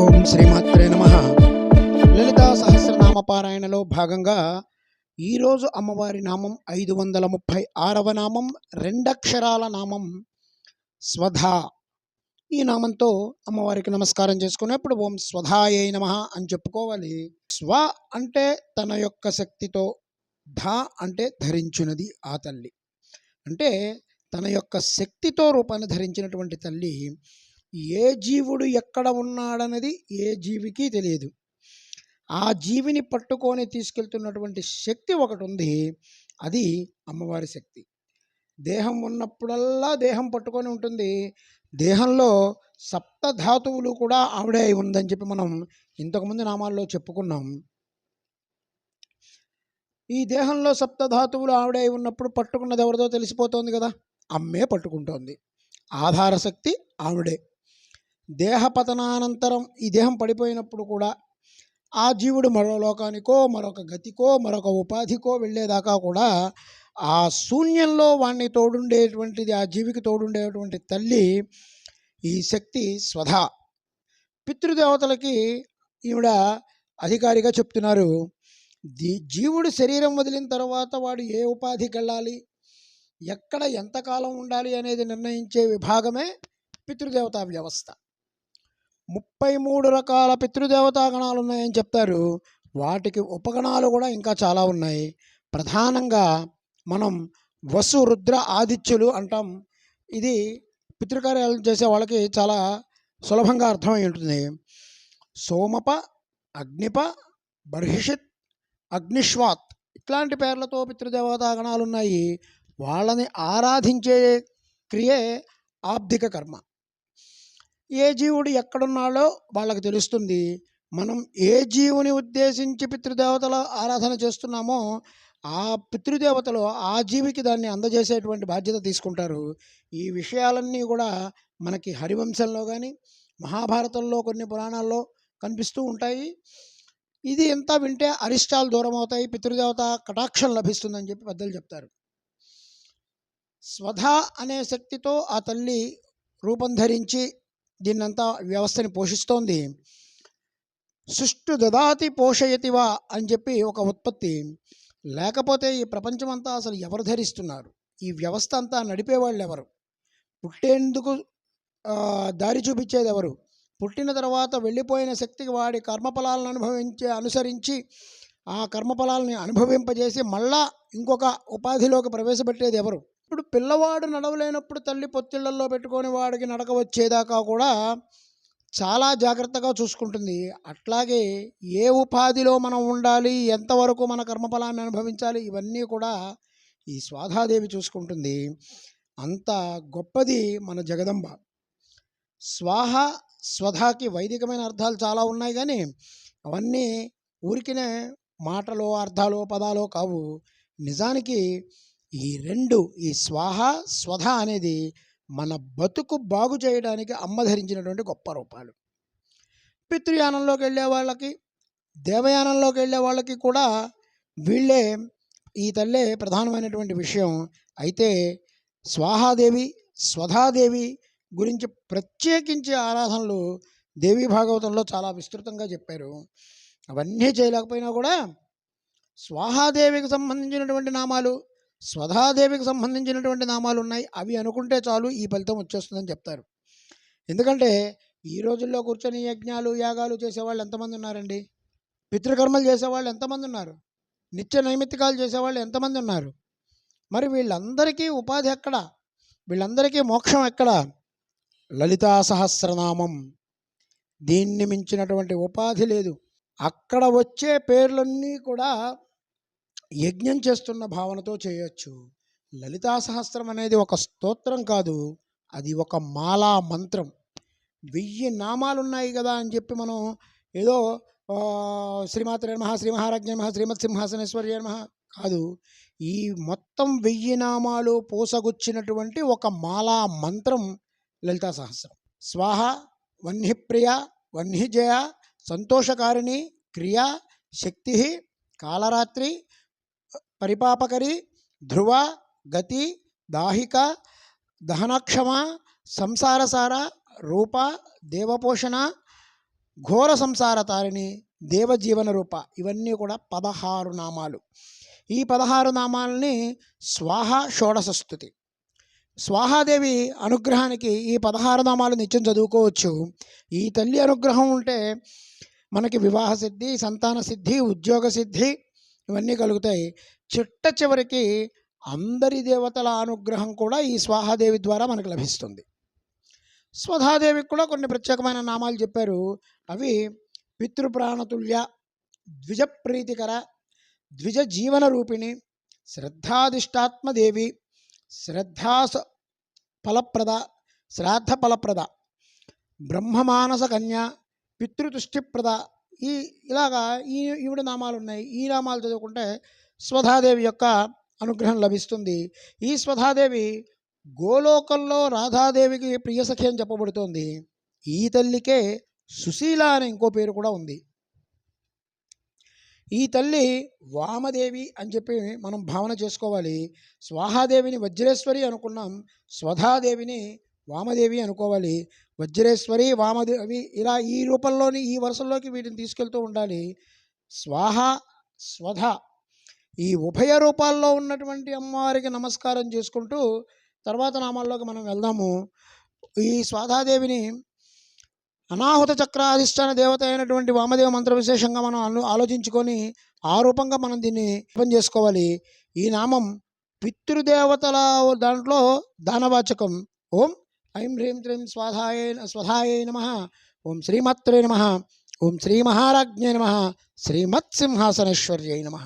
ఓం శ్రీమాత్రే నమ. లలితా సహస్రనామ పారాయణలో భాగంగా ఈరోజు అమ్మవారి నామం ఐదు వందల ముప్పై ఆరవ నామం రెండక్షరాల నామం స్వధా. ఈ నామంతో అమ్మవారికి నమస్కారం చేసుకునేప్పుడు ఓం స్వధాయే నమ అని చెప్పుకోవాలి. స్వ అంటే తన యొక్క శక్తితో ధ అంటే ధరించున్నది ఆ తల్లి. అంటే తన యొక్క శక్తితో రూపాన్ని ధరించినటువంటి తల్లి ఏ జీవుడు ఎక్కడ ఉన్నాడన్నది ఏ జీవికి తెలియదు. ఆ జీవిని పట్టుకొని తీసుకెళ్తున్నటువంటి శక్తి ఒకటి ఉంది అది అమ్మవారి శక్తి. దేహం ఉన్నప్పుడల్లా దేహం పట్టుకొని ఉంటుంది. దేహంలో సప్త ధాతువులు కూడా ఆవిడే అయి ఉందని చెప్పి మనం ఇంతకుముందు నామాల్లో చెప్పుకున్నాం. ఈ దేహంలో సప్త ధాతువులు ఆవిడే అయి ఉన్నప్పుడు పట్టుకున్నది ఎవరిదో తెలిసిపోతుంది కదా? అమ్మే పట్టుకుంటోంది. ఆధార శక్తి ఆవిడే. దేహపతనానంతరం ఈ దేహం పడిపోయినప్పుడు కూడా ఆ జీవుడు మరో లోకానికో మరొక గతికో మరొక ఉపాధికో వెళ్ళేదాకా కూడా ఆ శూన్యంలో వాణ్ణి తోడుండేటువంటిది ఆ జీవికి తోడుండేటువంటి తల్లి ఈ శక్తి స్వధా. పితృదేవతలకి ఈవిడ అధికారిగా చెప్తున్నారు జీవుడు శరీరం వదిలిన తర్వాత వాడు ఏ ఉపాధికి వెళ్ళాలి? ఎక్కడ ఎంతకాలం ఉండాలి? అనేది నిర్ణయించే విభాగమే పితృదేవతా వ్యవస్థ. ముప్పై మూడు రకాల పితృదేవతా గణాలు ఉన్నాయని చెప్తారు. వాటికి ఉపగణాలు కూడా ఇంకా చాలా ఉన్నాయి. ప్రధానంగా మనం వసు రుద్ర ఆదిత్యులు అంటాం. ఇది పితృకార్యాలు చేసే వాళ్ళకి చాలా సులభంగా అర్థమై ఉంటుంది. సోమప అగ్నిప బర్హిషిత్ అగ్నిష్వాత్ ఇట్లాంటి పేర్లతో పితృదేవతా గణాలు ఉన్నాయి వాళ్ళని ఆరాధించే క్రియే ఆబ్దిక కర్మ. ఏ జీవుడు ఎక్కడున్నాడో వాళ్ళకి తెలుస్తుంది. మనం ఏ జీవుని ఉద్దేశించి పితృదేవతల ఆరాధన చేస్తున్నామో ఆ పితృదేవతలు ఆ జీవికి దాన్ని అందజేసేటువంటి బాధ్యత తీసుకుంటారు. ఈ విషయాలన్నీ కూడా మనకి హరివంశంలో కానీ మహాభారతంలో కొన్ని పురాణాల్లో కనిపిస్తూ ఉంటాయి. ఇది ఎంత వింటే అరిష్టాలు దూరం అవుతాయి పితృదేవత కటాక్షం లభిస్తుందని చెప్పి పెద్దలు చెప్తారు. స్వధ అనే శక్తితో ఆ తల్లి రూపం ధరించి దీన్నంతా వ్యవస్థని పోషిస్తోంది. సుష్టు దదాతి పోషయతివా అని చెప్పి ఒక ఉత్పత్తి. లేకపోతే ఈ ప్రపంచమంతా అసలు ఎవరు ధరిస్తున్నారు? ఈ వ్యవస్థ అంతా నడిపేవాళ్ళు ఎవరు పుట్టేందుకు దారి చూపించేది ఎవరు పుట్టిన తర్వాత వెళ్ళిపోయిన శక్తికి వాడి కర్మఫలాలను అనుభవించే అనుసరించి ఆ కర్మఫలాలని అనుభవింపజేసి మళ్ళా ఇంకొక ఉపాధిలోకి ప్రవేశపెట్టేది ఎవరు ఇప్పుడు పిల్లవాడు నడవలేనప్పుడు తల్లి పొత్తిళ్ళలో పెట్టుకొని వాడికి నడక వచ్చేదాకా కూడా చాలా జాగ్రత్తగా చూసుకుంటుంది. అట్లాగే ఏ ఉపాధిలో మనం ఉండాలి ఎంతవరకు మన కర్మఫలాన్ని అనుభవించాలి ఇవన్నీ కూడా ఈ స్వాధాదేవి చూసుకుంటుంది. అంత గొప్పది మన జగదంబ. స్వాహ స్వధాకి వైదికమైన అర్థాలు చాలా ఉన్నాయి కానీ అవన్నీ ఊరికినే మాటలో అర్థాలు పదాలు కావు. నిజానికి ఈ రెండు ఈ స్వాహ స్వధ అనేది మన బతుకు బాగు చేయడానికి అమ్మ ధరించినటువంటి గొప్ప రూపాలు. పితృయానంలోకి వెళ్ళే వాళ్ళకి దేవయానంలోకి వెళ్ళే వాళ్ళకి కూడా వీళ్ళే ఈ తల్లే ప్రధానమైనటువంటి విషయం. అయితే స్వాహాదేవి స్వధాదేవి గురించి ప్రత్యేకించి ఆరాధనలు దేవీ భాగవతంలో చాలా విస్తృతంగా చెప్పారు. అవన్నీ చేయలేకపోయినా కూడా స్వాహాదేవికి సంబంధించినటువంటి నామాలు స్వధాదేవికి సంబంధించినటువంటి నామాలు ఉన్నాయి అవి అనుకుంటే చాలు ఈ ఫలితం వచ్చేస్తుందని చెప్తారు. ఎందుకంటే ఈ రోజుల్లో కూర్చొని యజ్ఞాలు యాగాలు చేసేవాళ్ళు ఎంతమంది ఉన్నారండి? పితృకర్మలు చేసేవాళ్ళు ఎంతమంది ఉన్నారు? నిత్య నైమిత్తికాలు చేసేవాళ్ళు ఎంతమంది ఉన్నారు? మరి వీళ్ళందరికీ ఉపాధి ఎక్కడ? వీళ్ళందరికీ మోక్షం ఎక్కడ? లలితా సహస్రనామం. దీన్ని మించినటువంటి ఉపాధి లేదు. అక్కడ వచ్చే పేర్లన్నీ కూడా యజ్ఞం చేస్తున్న భావనతో చేయొచ్చు. లలితా సహస్రం అనేది ఒక స్తోత్రం కాదు. అది ఒక మాలా మంత్రం. వెయ్యి నామాలు ఉన్నాయి కదా అని చెప్పి మనం ఏదో ఆ, శ్రీమాత్రే నమః శ్రీ మహారాజ్ఞ నమ శ్రీమత్ సింహాసనేశ్వర్య నమ కాదు. ఈ మొత్తం వెయ్యి నామాలు పోసగుచ్చినటువంటి ఒక మాలా మంత్రం లలితా సహస్రం. స్వాహ వన్హిప్రియ వన్హిజయ సంతోషకారిణి క్రియ శక్తి కాలరాత్రి పరిపాపకరి ధ్రువ గతి దాహిక దహనక్షమ సంసారసార రూప దేవపోషణ ఘోర సంసార తారిణి దేవజీవన రూప. ఇవన్నీ కూడా పదహారు నామాలు. ఈ పదహారు నామాలని స్వాహ షోడశస్థుతి స్వాహాదేవి అనుగ్రహానికి ఈ పదహారు నామాలు నిత్యం చదువుకోవచ్చు. ఈ తల్లి అనుగ్రహం ఉంటే మనకి వివాహ సిద్ధి సంతాన సిద్ధి ఉద్యోగ సిద్ధి ఇవన్నీ కలుగుతాయి. చిట్ట చివరికి అందరి దేవతల అనుగ్రహం కూడా ఈ స్వాహాదేవి ద్వారా మనకు లభిస్తుంది. స్వధాదేవికి కూడా కొన్ని ప్రత్యేకమైన నామాలు చెప్పారు. అవి పితృప్రాణతుల్య ద్విజప్రీతికర ద్విజ జీవన రూపిణి శ్రద్ధాధిష్టాత్మదేవి శ్రద్ధాస ఫలప్రద శ్రాద్ధ ఫలప్రద బ్రహ్మమానస కన్య పితృతుష్టిప్రద ఈ ఇలాగా ఈ ఈవిడ నామాలు ఉన్నాయి ఈ నామాలు చదువుకుంటే స్వధాదేవి యొక్క అనుగ్రహం లభిస్తుంది. ఈ స్వధాదేవి గోలోకంలో రాధాదేవికి ప్రియసఖి అని చెప్పబడుతోంది. ఈ తల్లికే సుశీల అనే ఇంకో పేరు కూడా ఉంది. ఈ తల్లి వామదేవి అని చెప్పి మనం భావన చేసుకోవాలి. స్వాహాదేవిని వజ్రేశ్వరి అనుకున్నాం. స్వధాదేవిని వామదేవి అనుకోవాలి. వజ్రేశ్వరి వామదేవి ఇలా ఈ రూపంలోని ఈ వరుసల్లోకి వీటిని తీసుకెళ్తూ ఉండాలి. స్వాహ స్వధ. ఈ ఉభయ రూపాల్లో ఉన్నటువంటి అమ్మవారికి నమస్కారం చేసుకుంటూ తర్వాత నామాల్లోకి మనం వెళ్దాము. ఈ స్వాధాదేవిని అనాహుత చక్రాధిష్టాన దేవత అయినటువంటి వామదేవ మంత్ర విశేషంగా మనం అను ఆలోచించుకొని ఆ రూపంగా మనం దీన్ని జపం చేసుకోవాలి. ఈ నామం పితృదేవతల దాంట్లో దానవాచకం. ఓం ఐం హ్రీం త్రీం స్వాధాయ స్వధాయ నమ. ఓం శ్రీమత్రే నమ. ఓం శ్రీ మహారాజ్ఞే నమ. శ్రీమత్సింహాసనేశ్వర్యై నమ.